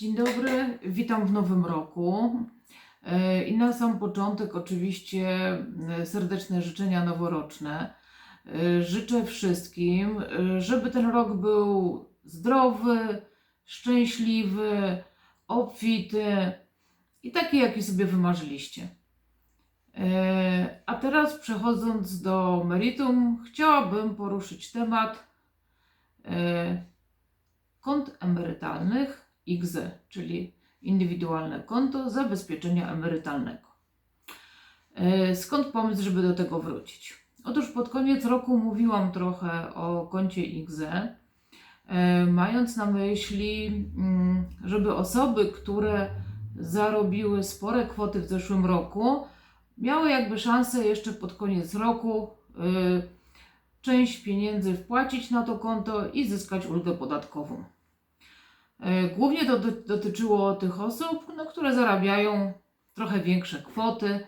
Dzień dobry, witam w nowym roku. E, I na sam początek, oczywiście, e, serdeczne życzenia noworoczne. E, Życzę wszystkim, żeby ten rok był zdrowy, szczęśliwy, obfity i taki, jaki sobie wymarzyliście. A teraz, przechodząc do meritum, chciałabym poruszyć temat kont emerytalnych IGZE, czyli indywidualne konto zabezpieczenia emerytalnego. E, Skąd pomysł, żeby do tego wrócić? Otóż pod koniec roku mówiłam trochę o koncie IGZE, e, mając na myśli, mm, żeby osoby, które zarobiły spore kwoty w zeszłym roku, miały jakby szansę jeszcze pod koniec roku y, część pieniędzy wpłacić na to konto i zyskać ulgę podatkową. E, Głównie to do- dotyczyło tych osób, no, które zarabiają trochę większe kwoty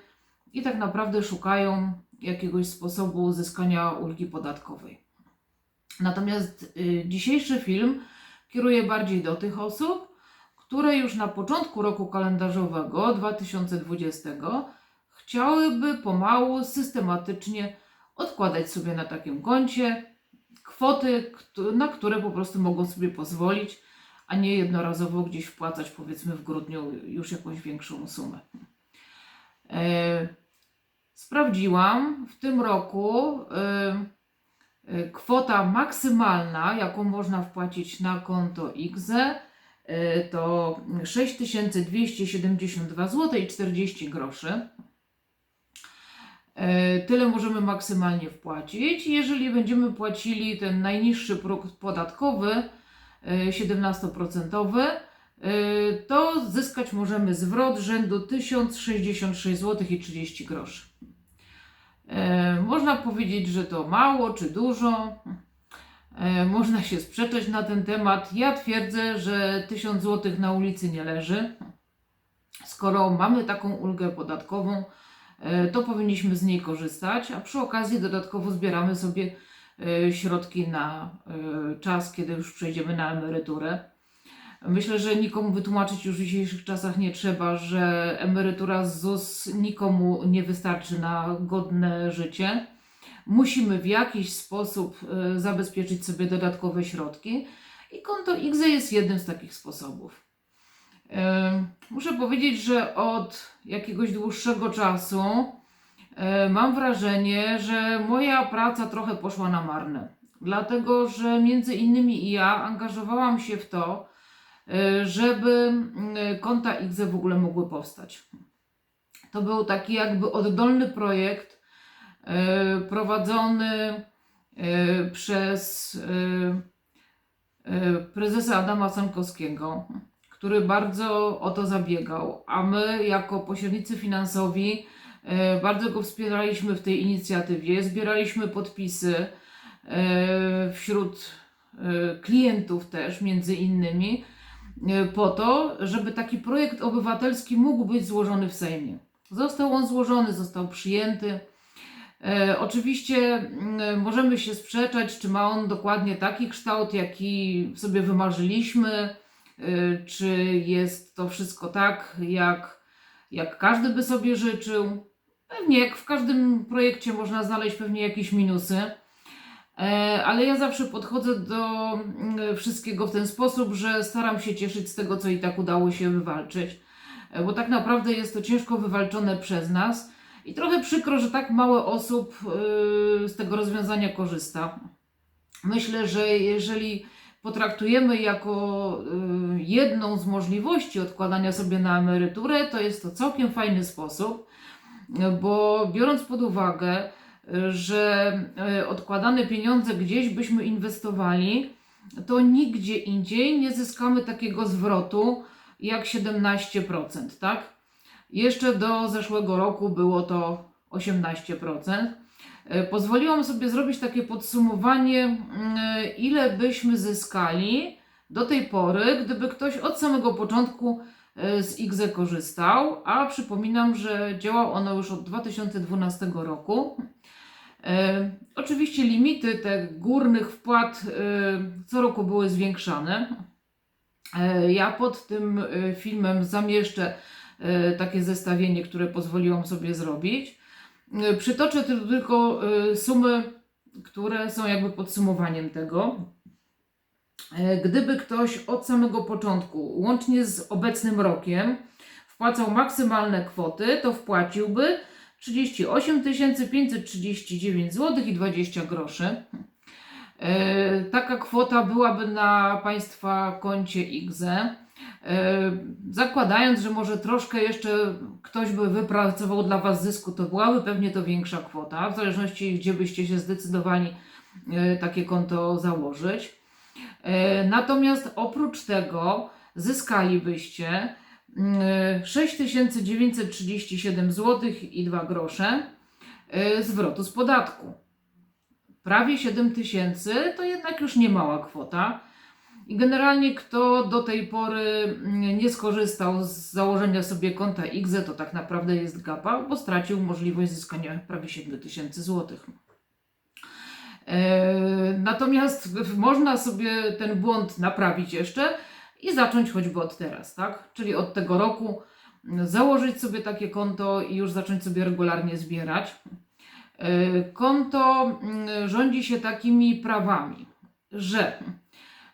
i tak naprawdę szukają jakiegoś sposobu uzyskania ulgi podatkowej. Natomiast y, dzisiejszy film kieruje bardziej do tych osób, które już na początku roku kalendarzowego 2020 chciałyby pomału, systematycznie odkładać sobie na takim koncie kwoty, na które po prostu mogą sobie pozwolić, a nie jednorazowo gdzieś wpłacać, powiedzmy w grudniu, już jakąś większą sumę. E, sprawdziłam w tym roku e, e, kwota maksymalna, jaką można wpłacić na konto IGZE, to 6272 zł i 40 groszy. Tyle możemy maksymalnie wpłacić. Jeżeli będziemy płacili ten najniższy próg podatkowy, 17%, e, to zyskać możemy zwrot rzędu 1066 zł i 30 groszy. E, Można powiedzieć, że to mało czy dużo. Można się sprzeczać na ten temat. Ja twierdzę, że 1000 zł na ulicy nie leży. Skoro mamy taką ulgę podatkową, to powinniśmy z niej korzystać, a przy okazji dodatkowo zbieramy sobie środki na e, czas, kiedy już przejdziemy na emeryturę. Myślę, że nikomu wytłumaczyć już w dzisiejszych czasach nie trzeba, że emerytura z ZUS nikomu nie wystarczy na godne życie. Musimy w jakiś sposób e, zabezpieczyć sobie dodatkowe środki i konto IGZE jest jednym z takich sposobów. Muszę powiedzieć, że od jakiegoś dłuższego czasu mam wrażenie, że moja praca trochę poszła na marne. Dlatego, że między innymi i ja angażowałam się w to, e, żeby konta IGZE w ogóle mogły powstać. To był taki jakby oddolny projekt e, prowadzony e, przez e, e, prezesa Adama Sankowskiego, który bardzo o to zabiegał, a my jako pośrednicy finansowi e, bardzo go wspieraliśmy w tej inicjatywie, zbieraliśmy podpisy e, wśród e, klientów też między innymi e, po to, żeby taki projekt obywatelski mógł być złożony w Sejmie. Został on złożony, został przyjęty. E, oczywiście mm, możemy się sprzeczać, czy ma on dokładnie taki kształt, jaki sobie wymarzyliśmy, czy jest to wszystko tak, jak, jak każdy by sobie życzył. Pewnie, jak w każdym projekcie można znaleźć pewnie jakieś minusy, E, ale ja zawsze podchodzę do mm, wszystkiego w ten sposób, że staram się cieszyć z tego, co i tak udało się wywalczyć, E, bo tak naprawdę jest to ciężko wywalczone przez nas i trochę przykro, że tak mało osób y, z tego rozwiązania korzysta. Myślę, że jeżeli potraktujemy jako jedną z możliwości odkładania sobie na emeryturę, to jest to całkiem fajny sposób, bo biorąc pod uwagę, y, że y, odkładane pieniądze gdzieś byśmy inwestowali, to nigdzie indziej nie zyskamy takiego zwrotu jak 17%, tak? Jeszcze do zeszłego roku było to 18%. E, Pozwoliłam sobie zrobić takie podsumowanie, ile byśmy zyskali do tej pory, gdyby ktoś od samego początku e, z IGZE korzystał, a przypominam, że działał ono już od 2012 roku. E, Oczywiście limity tych górnych wpłat e, co roku były zwiększane. E, Ja pod tym e, filmem zamieszczę e, takie zestawienie, które pozwoliłam sobie zrobić. E, Przytoczę tyl- tylko e, sumy, które są jakby podsumowaniem tego. E, Gdyby ktoś od samego początku, łącznie z obecnym rokiem, wpłacał maksymalne kwoty, to wpłaciłby 38 539 zł i 20 groszy. E, Taka kwota byłaby na Państwa koncie IGZE. E, Zakładając, że może troszkę jeszcze ktoś by wypracował dla Was zysku, to byłaby pewnie to większa kwota, w zależności gdzie byście się zdecydowali takie konto założyć. E, Natomiast oprócz tego zyskalibyście mm, 6937 zł i 2 grosze e, zwrotu z podatku. Prawie 7 tysięcy to jednak już nie mała kwota. I generalnie kto do tej pory mm, nie skorzystał z założenia sobie konta IGZE, to tak naprawdę jest gapa, bo stracił możliwość zyskania prawie 7 tysięcy złotych. E, Natomiast można sobie ten błąd naprawić jeszcze i zacząć choćby od teraz, tak? Czyli od tego roku założyć sobie takie konto i już zacząć sobie regularnie zbierać. E, Konto rządzi się takimi prawami, że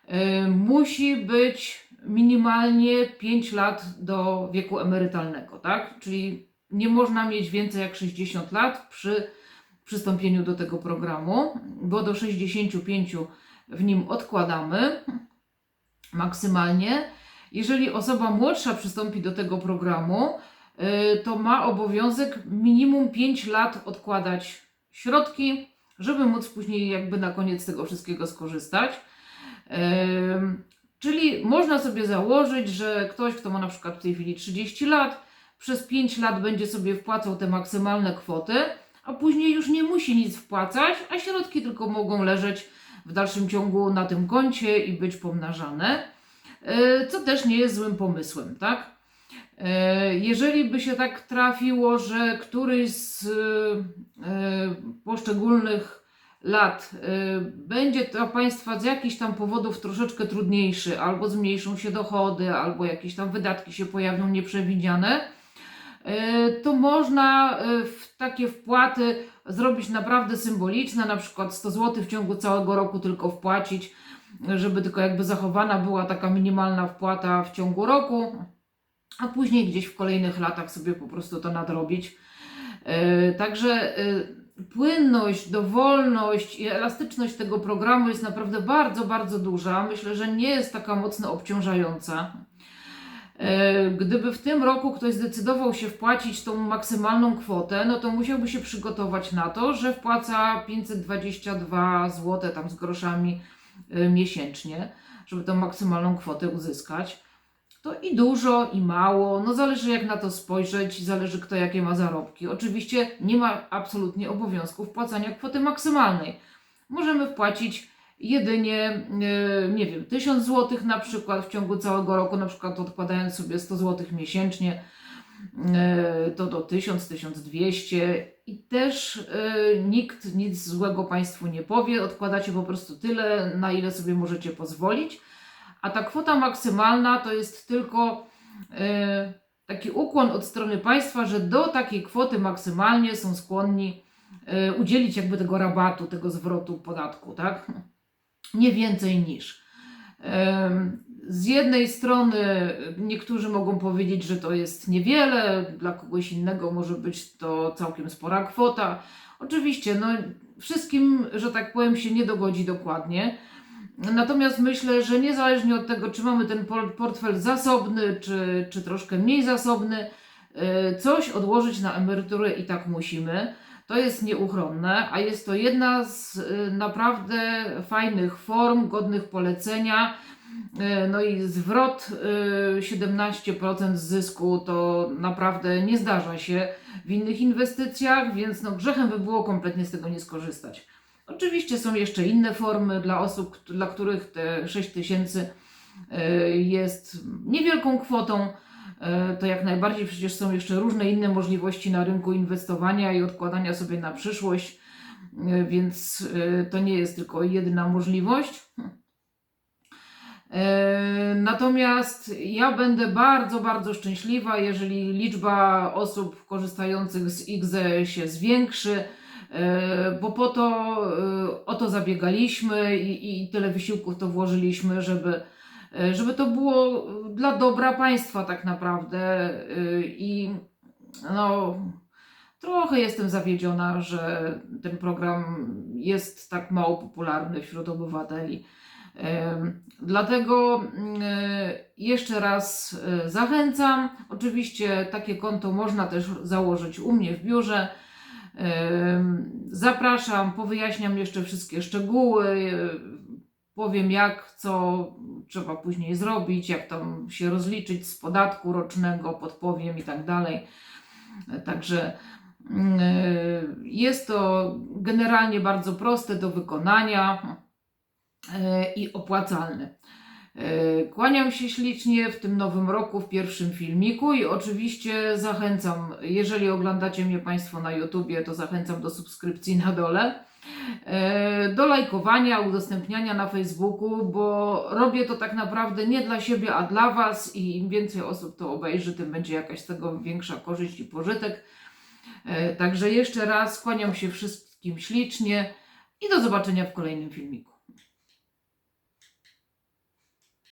e, musi być minimalnie 5 lat do wieku emerytalnego, tak? Czyli nie można mieć więcej jak 60 lat przy przystąpieniu do tego programu, bo do 65 w nim odkładamy maksymalnie. Jeżeli osoba młodsza przystąpi do tego programu, y, to ma obowiązek minimum 5 lat odkładać środki, żeby móc później jakby na koniec tego wszystkiego skorzystać. Czyli można sobie założyć, że ktoś, kto ma na przykład w tej chwili 30 lat, przez 5 lat będzie sobie wpłacał te maksymalne kwoty, a później już nie musi nic wpłacać, a środki tylko mogą leżeć w dalszym ciągu na tym koncie i być pomnażane, Yy, co też nie jest złym pomysłem, tak? Yy, Jeżeli by się tak trafiło, że któryś z yy, poszczególnych lat będzie dla Państwa z jakichś tam powodów troszeczkę trudniejszy, albo zmniejszą się dochody, albo jakieś tam wydatki się pojawią nieprzewidziane, to można yy, w takie wpłaty zrobić naprawdę symboliczne, na przykład 100 zł w ciągu całego roku tylko wpłacić, żeby tylko jakby zachowana była taka minimalna wpłata w ciągu roku, a później gdzieś w kolejnych latach sobie po prostu to nadrobić. Yy, Także płynność, dowolność i elastyczność tego programu jest naprawdę bardzo, bardzo duża. Myślę, że nie jest taka mocno obciążająca. Yy, Gdyby w tym roku ktoś zdecydował się wpłacić tą maksymalną kwotę, no to musiałby się przygotować na to, że wpłaca 522 zł tam z groszami yy, miesięcznie, żeby tą maksymalną kwotę uzyskać. To i dużo, i mało, no zależy jak na to spojrzeć, zależy kto jakie ma zarobki. Oczywiście nie ma absolutnie obowiązku wpłacania kwoty maksymalnej. Możemy wpłacić jedynie, yy, nie wiem, 1000 zł na przykład w ciągu całego roku, na przykład odkładając sobie 100 zł miesięcznie, yy, to do 1000, 1200 i też yy, nikt nic złego Państwu nie powie, odkładacie po prostu tyle, na ile sobie możecie pozwolić. A ta kwota maksymalna to jest tylko e, taki ukłon od strony państwa, że do takiej kwoty maksymalnie są skłonni e, udzielić jakby tego rabatu, tego zwrotu podatku, tak? Nie więcej niż. Z jednej strony niektórzy mogą powiedzieć, że to jest niewiele, dla kogoś innego może być to całkiem spora kwota. Oczywiście, no wszystkim, że tak powiem, się nie dogodzi dokładnie. Natomiast myślę, że niezależnie od tego, czy mamy ten por- portfel zasobny, czy, czy troszkę mniej zasobny, coś odłożyć na emeryturę i tak musimy. To jest nieuchronne, a jest to jedna z y, naprawdę fajnych form, godnych polecenia. Y, No i zwrot y, 17% zysku to naprawdę nie zdarza się w innych inwestycjach, więc no grzechem by było kompletnie z tego nie skorzystać. Oczywiście są jeszcze inne formy dla osób, dla których te 6 tysięcy y, jest niewielką kwotą. Y, To jak najbardziej przecież są jeszcze różne inne możliwości na rynku inwestowania i odkładania sobie na przyszłość, y, więc y, to nie jest tylko jedyna możliwość. E, Natomiast ja będę bardzo, bardzo szczęśliwa, jeżeli liczba osób korzystających z IGZE się zwiększy, e, bo po to e, o to zabiegaliśmy i, i tyle wysiłków to włożyliśmy, żeby, e, żeby to było dla dobra państwa tak naprawdę. E, I no, trochę jestem zawiedziona, że ten program jest tak mało popularny wśród obywateli. Dlatego e, jeszcze raz e, zachęcam. Oczywiście takie konto można też założyć u mnie w biurze. Zapraszam, powyjaśniam jeszcze wszystkie szczegóły. Powiem jak, co trzeba później zrobić, jak tam się rozliczyć z podatku rocznego, podpowiem i tak dalej. Także mm, e, jest to generalnie bardzo proste do wykonania e, i opłacalne. E, Kłaniam się ślicznie w tym nowym roku, w pierwszym filmiku i oczywiście zachęcam, jeżeli oglądacie mnie Państwo na YouTubie, to zachęcam do subskrypcji na dole, e, do lajkowania, udostępniania na Facebooku, bo robię to tak naprawdę nie dla siebie, a dla Was i im więcej osób to obejrzy, tym będzie jakaś z tego większa korzyść i pożytek. E, Także jeszcze raz kłaniam się wszystkim ślicznie i do zobaczenia w kolejnym filmiku.